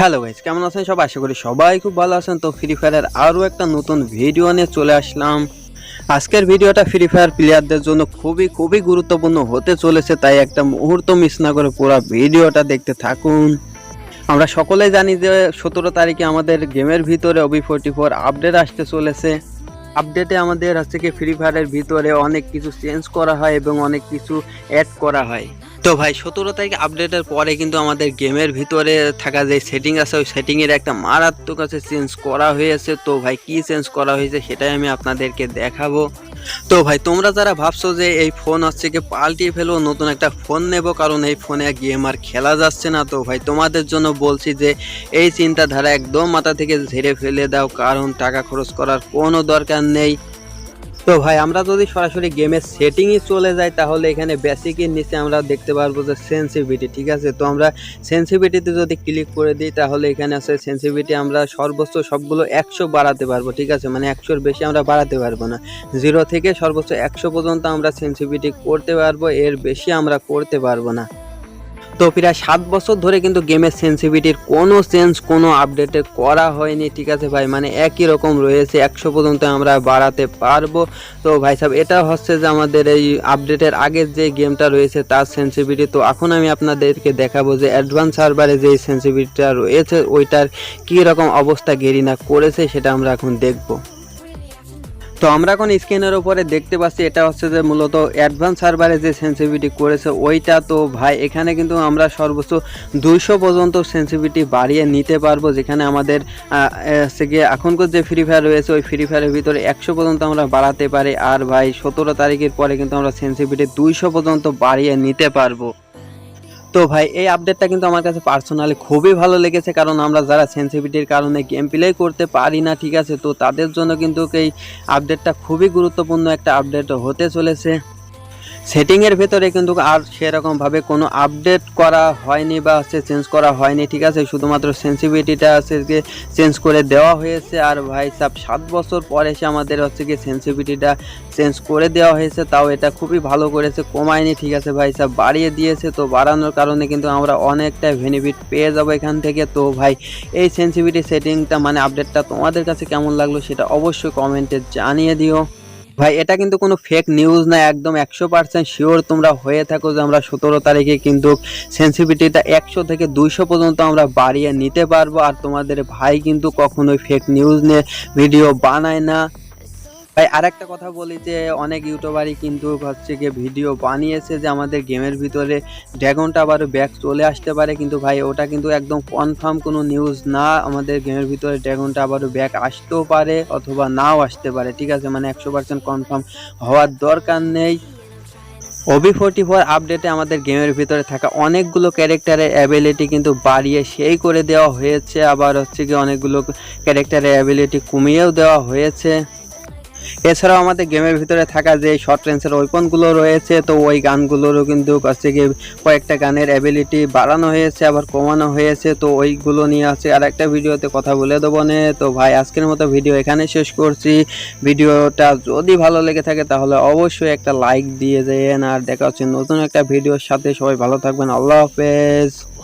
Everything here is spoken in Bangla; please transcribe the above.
হ্যালো গাইস, কেমন আছেন সব আশা করি সবাই খুব ভালো আছেন। তো ফ্রি ফায়ারের আরও একটা নতুন ভিডিও নিয়ে চলে আসলাম। আজকের ভিডিওটা ফ্রি ফায়ার প্লেয়ারদের জন্য খুবই খুবই গুরুত্বপূর্ণ হতে চলেছে। তাই একটা মুহূর্ত মিস না করে পুরো ভিডিওটা দেখতে থাকুন। আমরা সকলেই জানি যে সতেরো তারিখে আমাদের গেমের ভিতরে ওবি ফোরটি ফোর আপডেট আসতে চলেছে। আপডেটে আমাদের হচ্ছে কি ফ্রি ফায়ারের ভিতরে অনেক কিছু চেঞ্জ করা হয় এবং অনেক কিছু অ্যাড করা হয়। তো ভাই, সতেরো তারিখ আপডেটের পরে কিন্তু আমাদের গেমের ভিতরে থাকা যে সেটিং আছে, ওই সেটিংয়ের একটা মারাত্মক আছে চেঞ্জ করা হয়েছে। তো ভাই, কি চেঞ্জ করা হয়েছে সেটাই আমি আপনাদেরকে দেখাবো। তো ভাই, তোমরা যারা ভাবছ যে এই ফোন হচ্ছে কি পাল্টিয়ে ফেলব, নতুন একটা ফোন নেব, কারণ এই ফোনে গেম আর খেলা যাচ্ছে না। তো ভাই, তোমাদের জন্য বলছি যে এই চিন্তাধারা একদম মাথা থেকে ঝেড়ে ফেলে দাও, কারণ টাকা খরচ করার কোনো দরকার নেই। তো ভাই, আমরা যদি সরাসরি গেমের সেটিংয়ে চলে যাই, তাহলে এখানে বেসিকের নিচে আমরা দেখতে পারব যে সেন্সিভিটি ঠিক আছে? তো আমরা সেন্সিভিটিতে যদি ক্লিক করে দিই, তাহলে এখানে আছে সেন্সিভিটি আমরা সর্বোচ্চ সবগুলো একশো বাড়াতে পারব, ঠিক আছে? মানে একশোর বেশি আমরা বাড়াতে পারব না। জিরো থেকে সর্বোচ্চ একশো পর্যন্ত আমরা সেন্সিভিটি করতে পারব, এর বেশি আমরা করতে পারব না। তো প্রায় সাত বছর ধরে কিন্তু গেমের সেন্সিভিটির কোনো চেঞ্জ কোনো আপডেটে করা হয়নি, ঠিক আছে ভাই? মানে একই রকম রয়েছে, একশো পর্যন্ত আমরা বাড়াতে পারব। তো ভাই সাহেব এটা হচ্ছে যে আমাদের এই আপডেটের আগের যে গেমটা রয়েছে, তার সেন্সিভিটি তো এখন আমি আপনাদেরকে দেখাবো যে অ্যাডভান্স সার্ভারে যে সেন্সিভিটিটা রয়েছে, ওইটার কী রকম অবস্থা গেরিনা করেছে, সেটা আমরা এখন দেখব। তো আমরা এখন স্ক্রিনের উপরে দেখতে পাচ্ছি, এটা হচ্ছে যে মূলত অ্যাডভান্স সার্ভারে যে সেন্সিভিটি করেছে, ওইটা তো ভাই এখানে কিন্তু আমরা সর্বোচ্চ দুইশো পর্যন্ত সেন্সিভিটি বাড়িয়ে নিতে পারব, যেখানে আমাদের হচ্ছে গিয়ে এখনকার যে ফ্রি ফায়ার রয়েছে, ওই ফ্রি ফায়ারের ভিতরে একশো পর্যন্ত আমরা বাড়াতে পারি, আর ভাই সতেরো তারিখের পরে কিন্তু আমরা সেন্সিভিটি দুইশো পর্যন্ত বাড়িয়ে নিতে পারব। তো ভাই, এই আপডেটটা কিন্তু আমার কাছে পার্সোনালি খুবই ভালো লেগেছে কারণ আমরা যারা সেন্সিভিটির কারণে গেম প্লে করতে পারি না, ঠিক আছে? তো তাদের জন্য কিন্তু এই আপডেটটা খুবই গুরুত্বপূর্ণ একটা আপডেট হতে চলেছে। সেটিংয়ের ভেতরে কিন্তু আর সেরকমভাবে কোনো আপডেট করা হয়নি বা হচ্ছে চেঞ্জ করা হয়নি, ঠিক আছে? শুধুমাত্র সেন্সিভিটিটা হচ্ছে গিয়ে চেঞ্জ করে দেওয়া হয়েছে আর ভাই সাব সাত বছর পর এসে আমাদের হচ্ছে গিয়ে সেন্সিভিটিটা চেঞ্জ করে দেওয়া হয়েছে, তাও এটা খুবই ভালো করেছে, কমায়নি, ঠিক আছে ভাই সাব? বাড়িয়ে দিয়েছে, তো বাড়ানোর কারণে কিন্তু আমরা অনেকটা বেনিফিট পেয়ে যাব এখান থেকে। তো ভাই, এই সেন্সিভিটি সেটিংটা মানে আপডেটটা তোমাদের কাছে কেমন লাগল সেটা অবশ্যই কমেন্টে জানিয়ে দিও। ভাই, এটা কিন্তু কোনো ফেক নিউজ না, একদম একশো পার্সেন্ট শিওর তোমরা হয়ে থাকো যে আমরা সতেরো তারিখে কিন্তু সেন্সিভিটিটা একশো থেকে দুইশো পর্যন্ত আমরা বাড়িয়ে নিতে পারব। আর তোমাদের ভাই কিন্তু কখনোই ফেক নিউজ নিয়ে ভিডিও বানায় না। ভাই, আরেকটা কথা বলি যে, অনেক ইউটিউবারই কিন্তু হচ্ছে গিয়ে ভিডিও বানিয়েছে যে আমাদের গেমের ভিতরে ড্রাগনটা আবারও ব্যাক চলে আসতে পারে। কিন্তু ভাই, ওটা কিন্তু একদম কনফার্ম কোনো নিউজ না, আমাদের গেমের ভিতরে ড্রাগনটা আবারও ব্যাক আসতেও পারে অথবা নাও আসতে পারে, ঠিক আছে? মানে একশো পার্সেন্ট কনফার্ম হওয়ার দরকার নেই। ওবি ফোর্টি ফোর আপডেটে আমাদের গেমের ভিতরে থাকা অনেকগুলো ক্যারেক্টারের অ্যাবিলিটি কিন্তু বাড়িয়ে সেই করে দেওয়া হয়েছে। আবার হচ্ছে কি অনেকগুলো ক্যারেক্টারের অ্যাবিলিটি কমিয়েও দেওয়া হয়েছে। এছাড়াও আমাদের গেমের ভিতরে থাকা যে শর্ট রেঞ্জের ওয়েপনগুলো রয়েছে, তো ওই গানগুলোরও কিন্তু হচ্ছে কি কয়েকটা গানের অ্যাবিলিটি বাড়ানো হয়েছে, আবার কমানো হয়েছে। তো ওইগুলো নিয়ে আছে আর একটা ভিডিওতে কথা বলে দেবো নে। তো ভাই, আজকের মতো ভিডিও এখানে শেষ করছি। ভিডিওটা যদি ভালো লেগে থাকে তাহলে অবশ্যই একটা লাইক দিয়ে যেন আর দেখা হচ্ছে নতুন একটা ভিডিওর সাথে। সবাই ভালো থাকবেন। আল্লাহ হাফেজ।